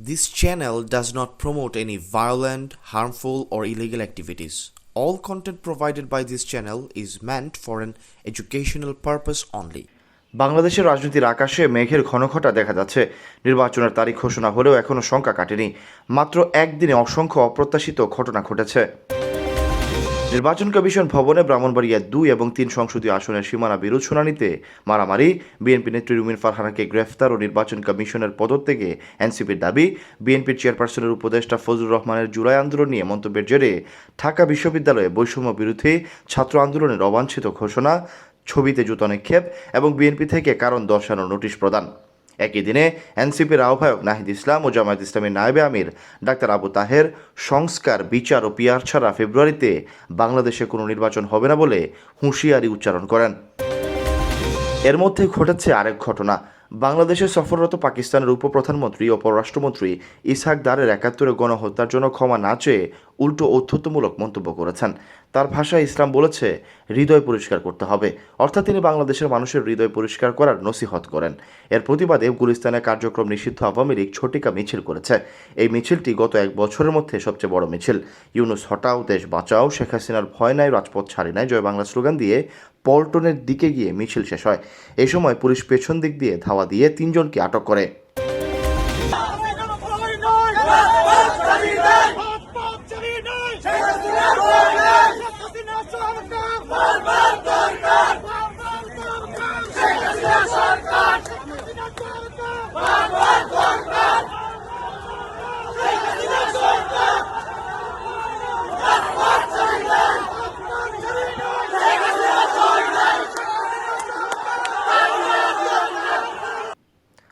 This channel does not promote any violent, harmful, or illegal activities. All content provided by this channel is meant for an educational purpose only. বাংলাদেশের রাজনীতির আকাশে মেঘের ঘনঘটা দেখা যাচ্ছে নির্বাচনের তারিখ ঘোষণা হলেও এখনও শঙ্কা কাটেনি মাত্র একদিনে অসংখ্য অপ্রত্যাশিত ঘটনা ঘটেছে নির্বাচন কমিশন ভবনে ব্রাহ্মণবাড়িয়া দুই এবং তিন সংসদীয় আসনের সীমানা বিরোধ শুনানিতে মারামারি। বিএনপি নেত্রী রুমিন ফারহানাকে গ্রেফতার ও নির্বাচন কমিশনের পদত্যাগে এনসিপির দাবি। বিএনপির চেয়ারপারসনের উপদেষ্টা ফজলুর রহমানের জুলাই আন্দোলন নিয়ে মন্তব্যের জেরে ঢাকা বিশ্ববিদ্যালয়ে বৈষম্য বিরোধী ছাত্র আন্দোলনের অবাঞ্ছিত ঘোষণা, ছবিতে জুতো নিক্ষেপ এবং বিএনপি থেকে কারণ দর্শানোর নোটিশ প্রদান। একই দিনে এনসিপির আহ্বায়ক নাহিদ ইসলাম ও জামায়াত ইসলামের নায়েবে আমির ডাক্তার আবু তাহের সংস্কার, বিচার ও পিয়ার ছাড়া ফেব্রুয়ারিতে বাংলাদেশে কোনো নির্বাচন হবে না বলে হুঁশিয়ারি উচ্চারণ করেন। এর মধ্যে ঘটেছে আরেক ঘটনা। বাংলাদেশে সফররত পাকিস্তানের উপপ্রধানমন্ত্রী ও পররাষ্ট্রমন্ত্রী ইসহাক দারের একাত্তরে গণহত্যার জন্য ক্ষমা না চেয়ে উল্টো ঔদ্ধত্যমূলক মন্তব্য করেছেন। তার ভাষায় ইসলাম বলেছে, হৃদয় পরিষ্কার করতে হবে। অর্থাৎ তিনি বাংলাদেশের মানুষের হৃদয় পরিষ্কার করার নসিহত করেন। এর প্রতিবাদে গুলিস্তানে কার্যক্রম নিষিদ্ধ আওয়ামী লীগ ছোটিকা মিছিল করেছে। এই মিছিলটি গত এক বছরের মধ্যে সবচেয়ে বড় মিছিল। ইউনুস, হটাও, দেশ বাঁচাও, শেখ হাসিনার ভয় নাই, রাজপথ ছাড়ি নাই, জয় বাংলা স্লোগান দিয়ে পল্টনের দিকে গিয়ে মিছিল শেষ হয়। এই সময় পুলিশ পেছন দিক দিয়ে ধাওয়া দিয়ে তিনজনকে আটক করে।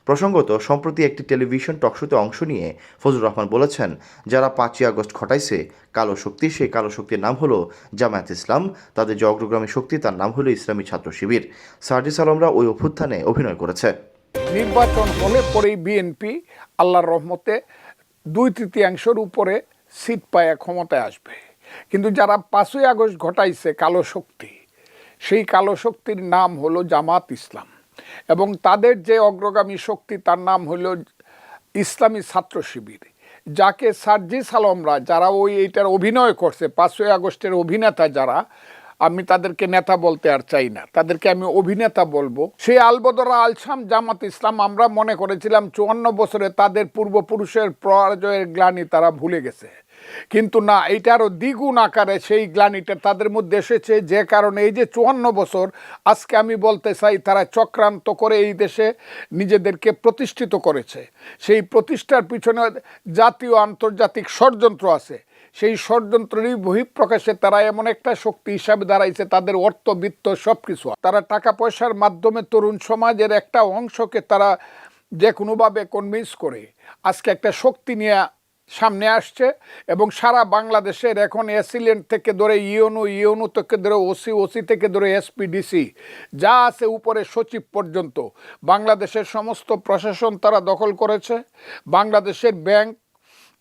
প্রসঙ্গত, সম্প্রতি একটি টেলিভিশন টকশোতে অংশ নিয়ে ফজলুর রহমান বলেছেন, যারা পাঁচই আগস্ট ঘটাইছে, কালো শক্তি, সেই কালো শক্তির নাম হলো জামায়াত ইসলাম। তাদের যে অগ্রগামী শক্তি, তার নাম হলো ইসলামী ছাত্র শিবির। সার্জিস আলমরা ওই অভ্যুত্থানে অভিনয় করেছে। নির্বাচন হলে পরেই বিএনপি আল্লাহর রহমতে দুই তৃতীয়াংশের উপরে সিট পায় ক্ষমতায় আসবে। কিন্তু যারা পাঁচই আগস্ট ঘটাইছে কালো শক্তি, সেই কালো শক্তির নাম হলো জামাত ইসলাম। এবং তাদের যে অগ্রগামী শক্তি, তার নাম হলো ইসলামী ছাত্র শিবির, যাকে সার্জিস আলমরা, যারা ওই এইটার অভিনয় করছে, পাঁচই আগস্টের অভিনেতা যারা আমি তাদেরকে নেতা বলতে আর চাই না। তাদেরকে আমি অভিনেতা বলব। সেই আলবদরা আলসাম জামাত ইসলাম আমরা মনে করেছিলাম চুয়ান্ন বছরে তাদের পূর্বপুরুষের পরাজয়ের গ্লানি তারা ভুলে গেছে। কিন্তু না, এইটারও দ্বিগুণ আকারে সেই গ্লানিটা তাদের মধ্যে এসেছে যে কারণে এই যে চুয়ান্ন বছর, আজকে আমি বলতে চাই তারা চক্রান্ত করে এই দেশে নিজেদেরকে প্রতিষ্ঠিত করেছে। সেই প্রতিষ্ঠার পিছনে জাতীয় আন্তর্জাতিক ষড়যন্ত্র আছে। সেই ষড়যন্ত্রেরই বহিঃপ্রকাশে তারা এমন একটা শক্তি হিসাবে দাঁড়াইছে, তাদের অর্থ, বিত্ত সব কিছু তারা টাকা পয়সার মাধ্যমে তরুণ সমাজের একটা অংশকে তারা যে কোনোভাবে কনভিন্স করে। আজকে একটা শক্তি নিয়ে সামনে আসছে এবং সারা বাংলাদেশের এখন এসিলেন্ট থেকে ধরে ইউনু ইউনু থেকে ধরে ওসি ওসি থেকে ধরে এসপিডিসি যা আছে উপরে সচিব পর্যন্ত। বাংলাদেশের সমস্ত প্রশাসন তারা দখল করেছে। বাংলাদেশের bank,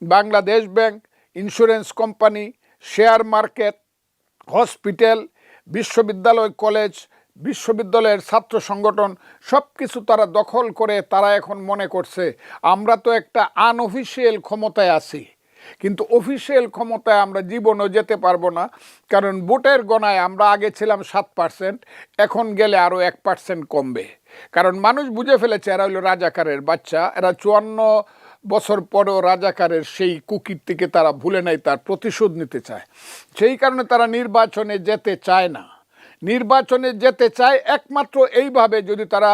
Bangladesh bank insurance company, share market, hospital, বিশ্ববিদ্যালয়, কলেজ, বিশ্ববিদ্যালয়ের ছাত্র সংগঠন সব কিছু তারা দখল করে তারা এখন মনে করছে, আমরা তো একটা আনঅফিসিয়াল ক্ষমতায় আছি। কিন্তু অফিসিয়াল ক্ষমতায় আমরা জীবনও যেতে পারব না, কারণ ভোটের গণায় আমরা আগে ছিলাম সাত পার্সেন্ট এখন গেলে আরও এক পার্সেন্ট কমবে। কারণ মানুষ বুঝে ফেলেছে, এরা হলো রাজাকারের বাচ্চা, এরা চুয়ান্ন বছর পরেও রাজাকারের সেই কুকির থেকে তারা ভুলে নেয় তার প্রতিশোধ নিতে চায়। সেই কারণে তারা নির্বাচনে যেতে চায় না। নির্বাচনে যেতে চায় একমাত্র এইভাবে যদি তারা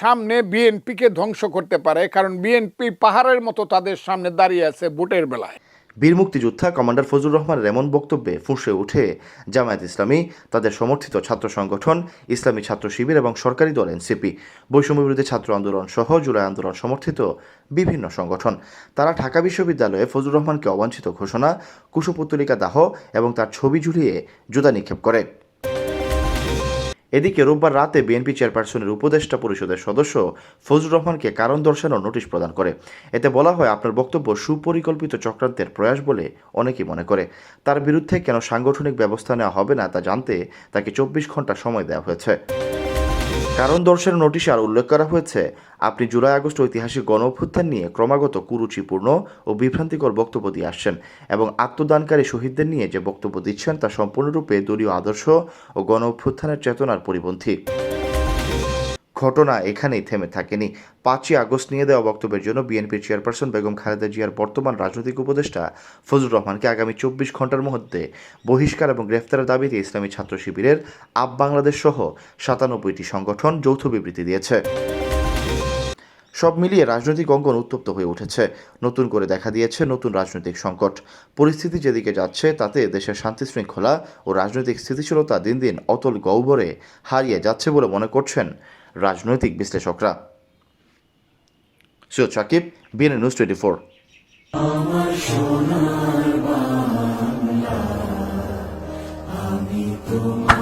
সামনে বিএনপিকে ধ্বংস করতে পারে, কারণ বিএনপি পাহাড়ের মতো তাদের সামনে দাঁড়িয়ে আছে ভোটের বেলায়। বীর মুক্তিযোদ্ধা কমান্ডার ফজলুর রহমানের এমন বক্তব্যে ফুঁসে উঠে জামায়াত ইসলামী। তাদের সমর্থিত ছাত্র সংগঠন, ইসলামী ছাত্র শিবির এবং সরকারি দল এনসিপি। বৈষম্য বিরোধী ছাত্র আন্দোলন সহ জুলাই আন্দোলন সমর্থিত বিভিন্ন সংগঠন। তারা ঢাকা বিশ্ববিদ্যালয়ে ফজলুর রহমানকে অবাঞ্ছিত ঘোষণা, কুশপুত্তলিকা দাহ এবং তার ছবি ঝুলিয়ে জুতা নিক্ষেপ করে। এদিকে রোববার রাতে বিএনপি চেয়ারপারসনের উপদেষ্টা পরিষদের সদস্য ফজলুর রহমানকে কারণ দর্শানোর নোটিশ প্রদান করে। এতে বলা হয়, আপনার বক্তব্য সুপরিকল্পিত চক্রান্তের প্রয়াস বলে অনেকেই মনে করে। তার বিরুদ্ধে কেন সাংগঠনিক ব্যবস্থা নেওয়া হবে না তা জানতে তাকে চব্বিশ ঘণ্টা সময় দেওয়া হয়েছে। কারণ দর্শের নোটিশে আর উল্লেখ করা হয়েছে আপনি জুলাই আগস্ট ঐতিহাসিক গণ অভ্যুত্থান নিয়ে ক্রমাগত কুরুচিপূর্ণ ও বিভ্রান্তিকর বক্তব্য দিয়ে আসছেন এবং আত্মদানকারী শহীদদের নিয়ে যে বক্তব্য দিচ্ছেন তা সম্পূর্ণরূপে দলীয় আদর্শ ও গণ অভ্যুত্থানের চেতনার পরিপন্থী। ঘটনা এখানেই থেমে থাকেনি। পাঁচই আগস্ট নিয়ে দেওয়া বক্তব্যের জন্য বিএনপির চেয়ারপারসন বেগম খালেদা জিয়ার বর্তমান রাজনৈতিক উপদেষ্টা ফজলুর রহমানকে আগামী চব্বিশ ঘণ্টার মধ্যে বহিষ্কার এবং গ্রেফতারের দাবিতে ইসলামী ছাত্র শিবিরের আপ বাংলাদেশ সহ সাতানব্বইটি সংগঠন যৌথ বিবৃতি দিয়েছে। সব মিলিয়ে রাজনৈতিক অঙ্গন উত্তপ্ত হয়ে উঠেছে। নতুন করে দেখা দিয়েছে নতুন রাজনৈতিক সংকট। পরিস্থিতি যেদিকে যাচ্ছে, তাতে দেশের শান্তি শৃঙ্খলা ও রাজনৈতিক স্থিতিশীলতা দিন দিন অতল গহ্বরে হারিয়ে যাচ্ছে বলে মনে করছেন রাজনৈতিক বিশ্লেষকরা। Syed Sakib BNA news twenty four. আমি তোমার